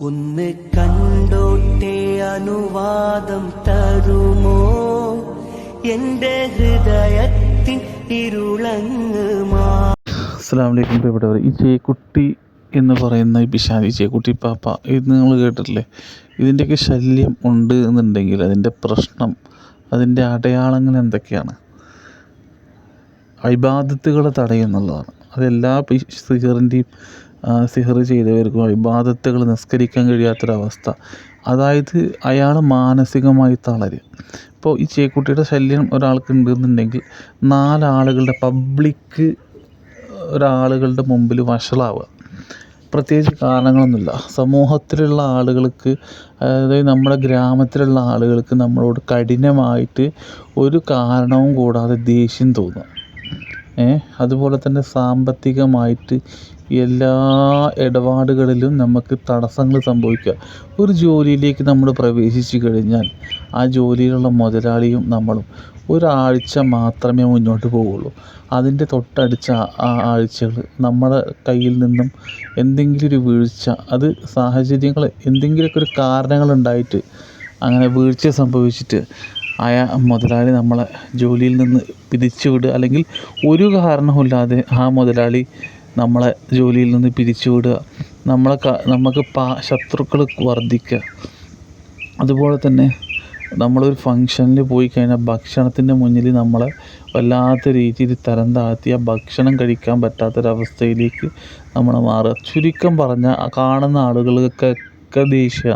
ഒന്ന് കണ്ടോട്ടെ അനുവാദം തരുമോ? എന്റെ ഹൃദയത്തിൽ ഇരുളങ്ങുമാ പ്രിയപ്പെട്ടവർ ഈ ചേക്കുട്ടി എന്ന് പറയുന്ന ഈ പിശാദി ചേക്കുട്ടി പാപ്പ ഇത് നിങ്ങൾ കേട്ടിട്ടില്ലേ? ഇതിന്റെയൊക്കെ ശല്യം ഉണ്ട് എന്നുണ്ടെങ്കിൽ അതിന്റെ പ്രശ്നം അതിന്റെ അടയാളങ്ങൾ എന്തൊക്കെയാണ്? ഐബാദത്തുകളെ തടയുന്നുള്ളതാണ് അതെല്ലാ പി- സിഹറിന്റെയും സിഹർ ചെയ്തവർക്കും ഇബാദത്തുകൾ നിസ്കരിക്കാൻ കഴിയാത്തൊരവസ്ഥ. അതായത് അയാൾ മാനസികമായി തളരും. ഇപ്പോൾ ഈ ചേക്കുട്ടിയുടെ ശല്യം ഒരാൾക്ക് ഉണ്ടെന്നുണ്ടെങ്കിൽ നാലാളുകളുടെ പബ്ലിക് ഒരാളുകളുടെ മുമ്പിൽ വഷളാവുക. പ്രത്യേകിച്ച് കാരണങ്ങളൊന്നുമില്ല. സമൂഹത്തിലുള്ള ആളുകൾക്ക് അതായത് നമ്മുടെ ഗ്രാമത്തിലുള്ള ആളുകൾക്ക് നമ്മളോട് കഠിനമായിട്ട് ഒരു കാരണവും കൂടാതെ ദേഷ്യം തോന്നുക. അതുപോലെ തന്നെ സാമ്പത്തികമായിട്ട് എല്ലാ ഇടപാടുകളിലും നമുക്ക് തടസ്സങ്ങൾ സംഭവിക്കുക. ഒരു ജോലിയിലേക്ക് നമ്മൾ പ്രവേശിച്ചു കഴിഞ്ഞാൽ ആ ജോലിയിലുള്ള മുതലാളിയും നമ്മളും ഒരാഴ്ച മാത്രമേ മുന്നോട്ട് പോവുള്ളൂ. അതിന്റെ തൊട്ടടുത്ത ആ ആഴ്ചകൾ നമ്മുടെ കയ്യിൽ നിന്നും എന്തെങ്കിലും ഒരു വീഴ്ച അത് സാഹചര്യങ്ങൾ എന്തെങ്കിലുമൊക്കെ ഒരു കാരണങ്ങളുണ്ടായിട്ട് അങ്ങനെ വീഴ്ച സംഭവിച്ചിട്ട് അയാ മുതലാളി നമ്മളെ ജോലിയിൽ നിന്ന് പിരിച്ചു വിടുക അല്ലെങ്കിൽ ഒരു കാരണവുമില്ലാതെ ആ മുതലാളി നമ്മളെ ജോലിയിൽ നിന്ന് പിരിച്ചു വിടുക നമ്മളെ നമുക്ക് പാ ശത്രുക്കൾ വർദ്ധിക്കുക അതുപോലെ തന്നെ നമ്മളൊരു ഫങ്ഷനിൽ പോയി കഴിഞ്ഞാൽ ഭക്ഷണത്തിന്റെ മുന്നിൽ നമ്മളെ വല്ലാത്ത രീതിയിൽ തരം താഴ്ത്തി ആ ഭക്ഷണം കഴിക്കാൻ പറ്റാത്തൊരവസ്ഥയിലേക്ക് നമ്മൾ മാറുക. ചുരുക്കം പറഞ്ഞാൽ കാണുന്ന ആളുകൾക്കൊക്കെ ദേഷ്യ.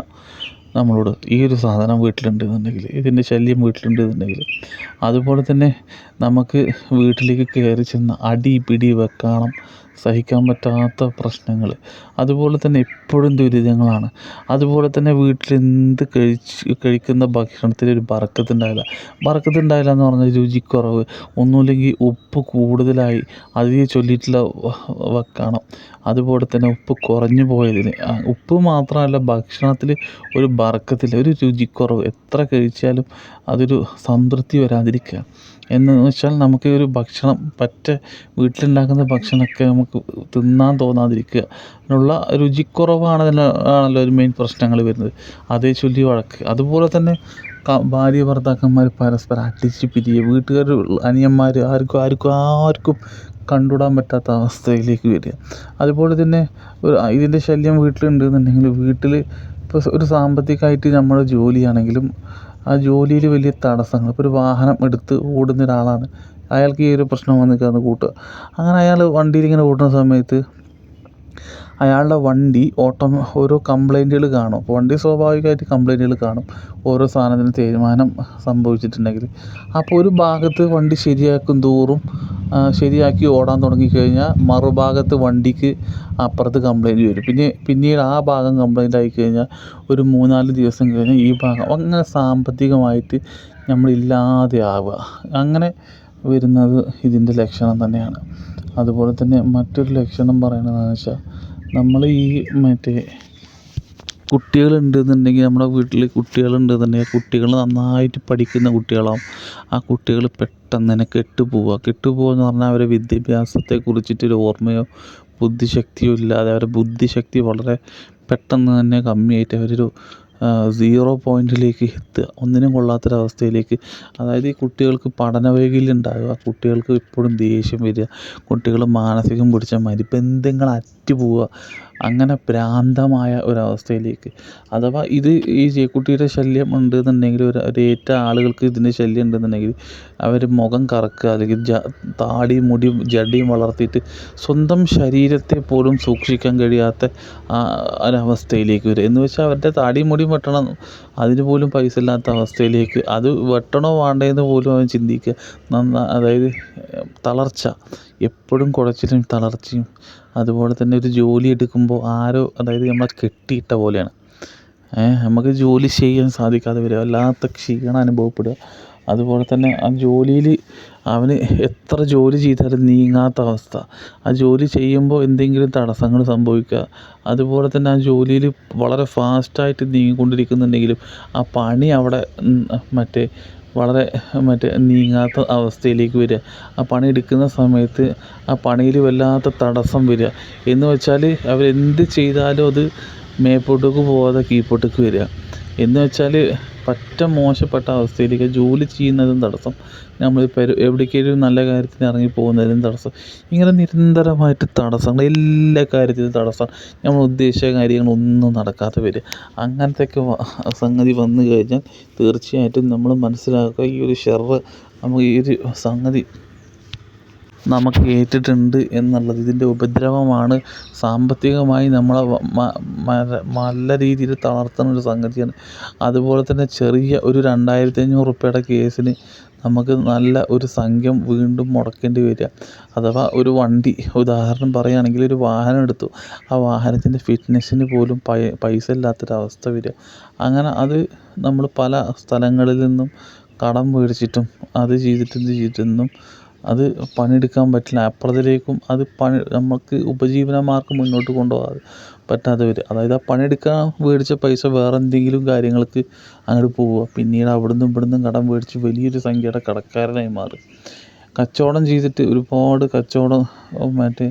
നമ്മളോട് ഈ ഒരു സാധനം വീട്ടിലുണ്ട് എന്നുണ്ടെങ്കിൽ ഇതിന്റെ ശല്യം വീട്ടിലുണ്ട് എന്നുണ്ടെങ്കിൽ അതുപോലെ തന്നെ നമുക്ക് വീട്ടിലേക്ക് കയറി ചെന്ന് അടി പിടി വെക്കണം സഹിക്കാൻ പറ്റാത്ത പ്രശ്നങ്ങൾ. അതുപോലെ തന്നെ എപ്പോഴും ദുരിതങ്ങളാണ്. അതുപോലെ തന്നെ വീട്ടിൽ എന്ത് കഴിച്ച് കഴിക്കുന്ന ഭക്ഷണത്തിൽ ഒരു ബറക്കത്തുണ്ടായില്ല ബറക്കത്തുണ്ടായില്ല എന്ന് പറഞ്ഞാൽ രുചിക്കുറവ്. ഒന്നുമില്ലെങ്കിൽ ഉപ്പ് കൂടുതലായി അതിനെ ചൊല്ലിയിട്ടുള്ള വെക്കണം. അതുപോലെ തന്നെ ഉപ്പ് കുറഞ്ഞു പോയതിന്. ഉപ്പ് മാത്രമല്ല ഭക്ഷണത്തിൽ ഒരു ബറക്കത്തില്ല ഒരു രുചിക്കുറവ്. എത്ര കഴിച്ചാലും അതൊരു സംതൃപ്തി വരാതിരിക്കുക എന്ന് വെച്ചാൽ നമുക്ക് ഒരു ഭക്ഷണം പറ്റ വീട്ടിലുണ്ടാക്കുന്ന ഭക്ഷണമൊക്കെ നമുക്ക് തിന്നാൻ തോന്നാതിരിക്കുക അതിനുള്ള രുചിക്കുറവാണ് അതിന് ആണല്ലോ ഒരു മെയിൻ പ്രശ്നങ്ങൾ വരുന്നത്. അതേ ചൊല്ലി വഴക്ക്. അതുപോലെ തന്നെ ഭാര്യ ഭർത്താക്കന്മാർ പരസ്പരം അടിച്ച് പിരിയുക വീട്ടുകാർ അനിയന്മാർ ആർക്കും ആർക്കും ആർക്കും കണ്ടുവിടാൻ പറ്റാത്ത അവസ്ഥയിലേക്ക് വരിക. അതുപോലെ തന്നെ ഒരു ഇതിന്റെ ശല്യം വീട്ടിലുണ്ടെന്നുണ്ടെങ്കിൽ വീട്ടിൽ ഇപ്പോൾ ഒരു സാമ്പത്തികമായിട്ട് നമ്മൾ ജോലിയാണെങ്കിലും ആ ജോലിയിൽ വലിയ തടസ്സങ്ങൾ. ഇപ്പോൾ ഒരു വാഹനം എടുത്ത് ഓടുന്ന ഒരാളാണ്. അയാൾക്ക് ഈ ഒരു പ്രശ്നം വന്നിക്കാന്ന് കൂട്ടുക. അങ്ങനെ അയാൾ വണ്ടിയിൽ ഇങ്ങനെ ഓടുന്ന സമയത്ത് അയാളുടെ വണ്ടി ഓട്ടോ ഓരോ കംപ്ലൈന്റുകൾ കാണും. അപ്പോൾ വണ്ടി സ്വാഭാവികമായിട്ട് കംപ്ലൈന്റുകൾ കാണും. ഓരോ സാധനത്തിന് തീരുമാനം സംഭവിച്ചിട്ടുണ്ടെങ്കിൽ അപ്പോൾ ഒരു ഭാഗത്ത് വണ്ടി ശരിയാക്കും തോറും ശരിയാക്കി ഓടാൻ തുടങ്ങിക്കഴിഞ്ഞാൽ മറുഭാഗത്ത് വണ്ടിക്ക് അപ്പുറത്ത് കംപ്ലൈന്റ് വരും. പിന്നെ പിന്നീട് ആ ഭാഗം കംപ്ലൈന്റ് ആയിക്കഴിഞ്ഞാൽ ഒരു മൂന്നാൽ ദിവസം കഴിഞ്ഞ് ഈ ഭാഗം. അങ്ങനെ സാമ്പത്തികമായിട്ട് നമ്മളില്ലാതെ ആവുക. അങ്ങനെ വരുന്നത് ഇതിന്റെ ലക്ഷണം തന്നെയാണ്. അതുപോലെ തന്നെ മറ്റൊരു ലക്ഷണം പറയണതെന്ന് വെച്ചാൽ നമ്മൾ ഈ മറ്റേ കുട്ടികളുണ്ടെന്നുണ്ടെങ്കിൽ നമ്മുടെ വീട്ടിൽ കുട്ടികളുണ്ടെന്നുണ്ടെങ്കിൽ കുട്ടികൾ നന്നായിട്ട് പഠിക്കുന്ന കുട്ടികളാവും. ആ കുട്ടികൾ പെട്ടെന്ന് തന്നെ കെട്ടുപോവുക. കെട്ടുപോവുക എന്ന് പറഞ്ഞാൽ അവരെ വിദ്യാഭ്യാസത്തെ കുറിച്ചിട്ടൊരു ഓർമ്മയോ ബുദ്ധിശക്തിയോ ഇല്ലാതെ അവരുടെ ബുദ്ധിശക്തി വളരെ പെട്ടെന്ന് തന്നെ കമ്മിയായിട്ട് അവരൊരു സീറോ പോയിന്റിലേക്ക് എത്തുക ഒന്നിനും കൊള്ളാത്തൊരവസ്ഥയിലേക്ക്. അതായത് ഈ കുട്ടികൾക്ക് പഠന വൈകല്യം ഉണ്ടാകുക കുട്ടികൾക്ക് എപ്പോഴും ദേഷ്യം വരിക. കുട്ടികൾ മാനസികം പിടിച്ച മാതിരി ബന്ധങ്ങൾ അറ്റുപോവുക അങ്ങനെ ഭ്രാന്തമായ ഒരവസ്ഥയിലേക്ക്. അഥവാ ഇത് ഈ ചേക്കുട്ടിയുടെ ശല്യം ഉണ്ട് എന്നുണ്ടെങ്കിൽ ഒരു ഏറ്റ ആളുകൾക്ക് ഇതിന്റെ ശല്യം ഉണ്ടെന്നുണ്ടെങ്കിൽ അവർ മുഖം കറക്കുക അല്ലെങ്കിൽ ജ താടി മുടി ജടയും വളർത്തിയിട്ട് സ്വന്തം ശരീരത്തെ പോലും സൂക്ഷിക്കാൻ കഴിയാത്ത ആ ഒരവസ്ഥയിലേക്ക് വരും എന്ന് വെച്ചാൽ അവരുടെ താടിയും മുടിയും വെട്ടണം. അതിന് പോലും പൈസ ഇല്ലാത്ത അവസ്ഥയിലേക്ക് അത് വെട്ടണോ വേണ്ടേ എന്ന് പോലും അവൻ ചിന്തിക്കുക. നന്നാ അതായത് തളർച്ച. എപ്പോഴും കുഴച്ചിലും തളർച്ചയും അതുപോലെ തന്നെ ഒരു ജോലി എടുക്കുമ്പോൾ ആരോ അതായത് നമ്മളെ കെട്ടിയിട്ട പോലെയാണ്. നമുക്ക് ജോലി ചെയ്യാൻ സാധിക്കാതെ വരിക വല്ലാത്ത ക്ഷീണം അനുഭവപ്പെടുക. അതുപോലെ തന്നെ ആ ജോലിയിൽ അവന് എത്ര ജോലി ചെയ്താലും നീങ്ങാത്ത അവസ്ഥ. ആ ജോലി ചെയ്യുമ്പോൾ എന്തെങ്കിലും തടസ്സങ്ങൾ സംഭവിക്കുക. അതുപോലെ തന്നെ ആ ജോലിയിൽ വളരെ ഫാസ്റ്റായിട്ട് നീങ്ങിക്കൊണ്ടിരിക്കുന്നുണ്ടെങ്കിലും ആ പണി അവിടെ മറ്റേ വളരെ മറ്റേ നീങ്ങാത്ത അവസ്ഥയിലേക്ക് വരിക. ആ പണി എടുക്കുന്ന സമയത്ത് ആ പണിയിൽ വല്ലാത്ത തടസ്സം വരിക. എന്ന് വെച്ചാൽ അവരെന്ത് ചെയ്താലും അത് മേപ്പോട്ടേക്ക് പോകാതെ കീഴ്പോട്ടേക്ക് വരിക. എന്ന് വെച്ചാൽ പറ്റ മോശപ്പെട്ട അവസ്ഥയിലേക്ക് ജോലി ചെയ്യുന്നതും തടസ്സം. നമ്മൾ ഇപ്പോൾ എവിടേക്കെങ്കിലും നല്ല കാര്യത്തിന് ഇറങ്ങി പോകുന്നതിലും തടസ്സം. ഇങ്ങനെ നിരന്തരമായിട്ട് തടസ്സങ്ങൾ എല്ലാ കാര്യത്തിലും തടസ്സം. നമ്മൾ ഉദ്ദേശിച്ച കാര്യങ്ങളൊന്നും നടക്കാതെ വരിക. അങ്ങനത്തെയൊക്കെ സംഗതി വന്നു കഴിഞ്ഞാൽ തീർച്ചയായിട്ടും നമ്മൾ മനസ്സിലാക്കുക ഈ ഒരു ഷെർ നമുക്ക് ഈ ഒരു സംഗതി നമുക്ക് ഏറ്റിട്ടുണ്ട് എന്നുള്ളത്. ഇതിന്റെ ഉപദ്രവമാണ് സാമ്പത്തികമായി നമ്മളെ നല്ല രീതിയിൽ തളർത്തുന്ന ഒരു സംഗതിയാണ്. അതുപോലെ തന്നെ ചെറിയ ഒരു രണ്ടായിരത്തി അഞ്ഞൂറ് റുപ്യയുടെ കേസിന് നമുക്ക് നല്ല ഒരു സംഖ്യ വീണ്ടും മുടക്കേണ്ടി വരിക. അഥവാ ഒരു വണ്ടി ഉദാഹരണം പറയുകയാണെങ്കിൽ ഒരു വാഹനം എടുത്തു. ആ വാഹനത്തിന്റെ ഫിറ്റ്നസ്സിന് പോലും പൈസ ഇല്ലാത്തൊരവസ്ഥ വരിക. അങ്ങനെ അത് നമ്മൾ പല സ്ഥലങ്ങളിൽ നിന്നും കടം മേടിച്ചിട്ടും അത് ചെയ്തിട്ടും ഇത് അത് പണിയെടുക്കാൻ പറ്റില്ല. അപ്പുറത്തിലേക്കും അത് പണി നമുക്ക് ഉപജീവനമാർഗം മുന്നോട്ട് കൊണ്ടുപോകാൻ പറ്റാതെ വരും അതായത് ആ പണിയെടുക്കാൻ മേടിച്ച പൈസ വേറെ എന്തെങ്കിലും കാര്യങ്ങൾക്ക് അങ്ങോട്ട് പോവുക. പിന്നീട് അവിടുന്ന് ഇവിടുന്നും കടം മേടിച്ച് വലിയൊരു സംഖ്യയുടെ കടക്കാരനായി മാറും കച്ചവടം ചെയ്തിട്ട് ഒരുപാട് കച്ചവടം മറ്റേ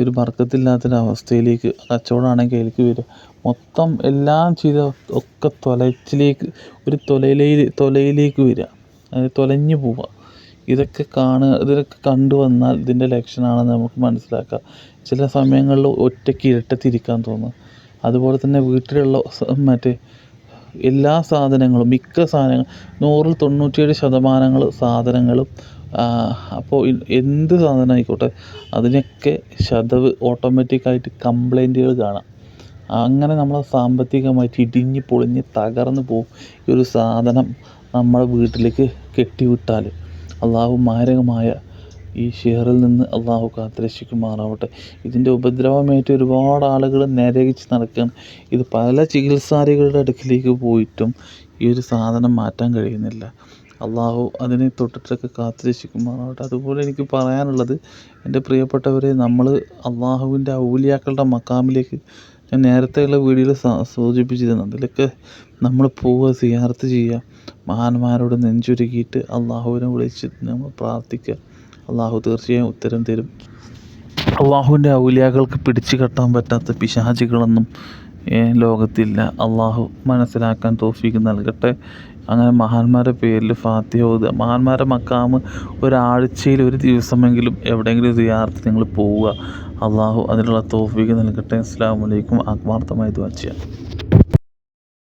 ഒരു ബർക്കത്തില്ലാത്തൊരവസ്ഥയിലേക്ക് കച്ചവടമാണെങ്കിൽ കയ്യിലേക്ക് വരിക. മൊത്തം എല്ലാം ചെയ്ത ഒക്കെ തൊലച്ചിലേക്ക് ഒരു തൊലയിലേ തൊലയിലേക്ക് വരിക. അതായത് തൊലഞ്ഞു പോവുക. ഇതൊക്കെ കാണുക ഇതൊക്കെ കണ്ടു വന്നാൽ ഇതിന്റെ ലക്ഷണമാണെന്ന് നമുക്ക് മനസ്സിലാക്കാം. ചില സമയങ്ങളിൽ ഒറ്റയ്ക്ക് ഇരട്ടത്തിരിക്കാൻ തോന്നും. അതുപോലെ തന്നെ വീട്ടിലുള്ള മറ്റേ എല്ലാ സാധനങ്ങളും മിക്ക സാധനങ്ങൾ നൂറിൽ തൊണ്ണൂറ്റിയേഴ് ശതമാനങ്ങൾ സാധനങ്ങളും അപ്പോൾ എന്ത് സാധനം ആയിക്കോട്ടെ അതിനൊക്കെ ശതവ് ഓട്ടോമാറ്റിക്കായിട്ട് കംപ്ലൈന്റുകൾ കാണാം. അങ്ങനെ നമ്മൾ സാമ്പത്തികമായിട്ട് ഇടിഞ്ഞ് പൊളിഞ്ഞ് തകർന്ന് പോകും ഈ ഒരു സാധനം നമ്മുടെ വീട്ടിലേക്ക് കെട്ടിവിട്ടാൽ. അള്ളാഹു മാരകമായ ഈ ഷെയറിൽ നിന്ന് അള്ളാഹു കാത്തുരക്ഷിക്കുമാറാവട്ടെ. ഇതിന്റെ ഉപദ്രവമേറ്റ് ഒരുപാട് ആളുകൾ നരകിച്ച് നടക്കുകയാണ്. ഇത് പല ചികിത്സാരികളുടെ അടുക്കിലേക്ക് പോയിട്ടും ഈ ഒരു സാധനം മാറ്റാൻ കഴിയുന്നില്ല. അള്ളാഹു അതിനെ തൊട്ടിട്ടൊക്കെ കാത്തുരക്ഷിക്കുമാറാവട്ടെ. അതുപോലെ എനിക്ക് പറയാനുള്ളത് എന്റെ പ്രിയപ്പെട്ടവരെ നമ്മൾ അള്ളാഹുവിന്റെ ഔലിയാക്കളുടെ മക്കാമിലേക്ക് ഞാൻ നേരത്തെയുള്ള വീഡിയോയിൽ സൂചിപ്പിച്ചിരുന്നു. അതിലൊക്കെ നമ്മൾ പോവുക സിയാർത്ത് ചെയ്യുക മഹാന്മാരോട് നെഞ്ചൊരുക്കിയിട്ട് അള്ളാഹുവിനെ വിളിച്ച് നമ്മൾ പ്രാർത്ഥിക്കുക. അള്ളാഹു തീർച്ചയായും ഉത്തരം തരും. അള്ളാഹുവിന്റെ ഔലിയാക്കൾക്ക് പിടിച്ചു കെട്ടാൻ പറ്റാത്ത പിശാചികളൊന്നും ലോകത്തില്ല. അള്ളാഹു മനസ്സിലാക്കാൻ തോഫിക്ക് നൽകട്ടെ. അങ്ങനെ മഹാന്മാരുടെ പേരിൽ ഫാത്തിഹ ഓതുക. മഹാന്മാരുടെ മക്കാമ് ഒരാഴ്ചയിൽ ഒരു ദിവസമെങ്കിലും എവിടെയെങ്കിലും സിയാർത്ത് നിങ്ങൾ പോവുക. അള്ളാഹു അതിനുള്ള തോഫിക്ക് നൽകട്ടെ. അസ്സാം വലൈക്കും ആത്മാർത്ഥമായി ദ്വാ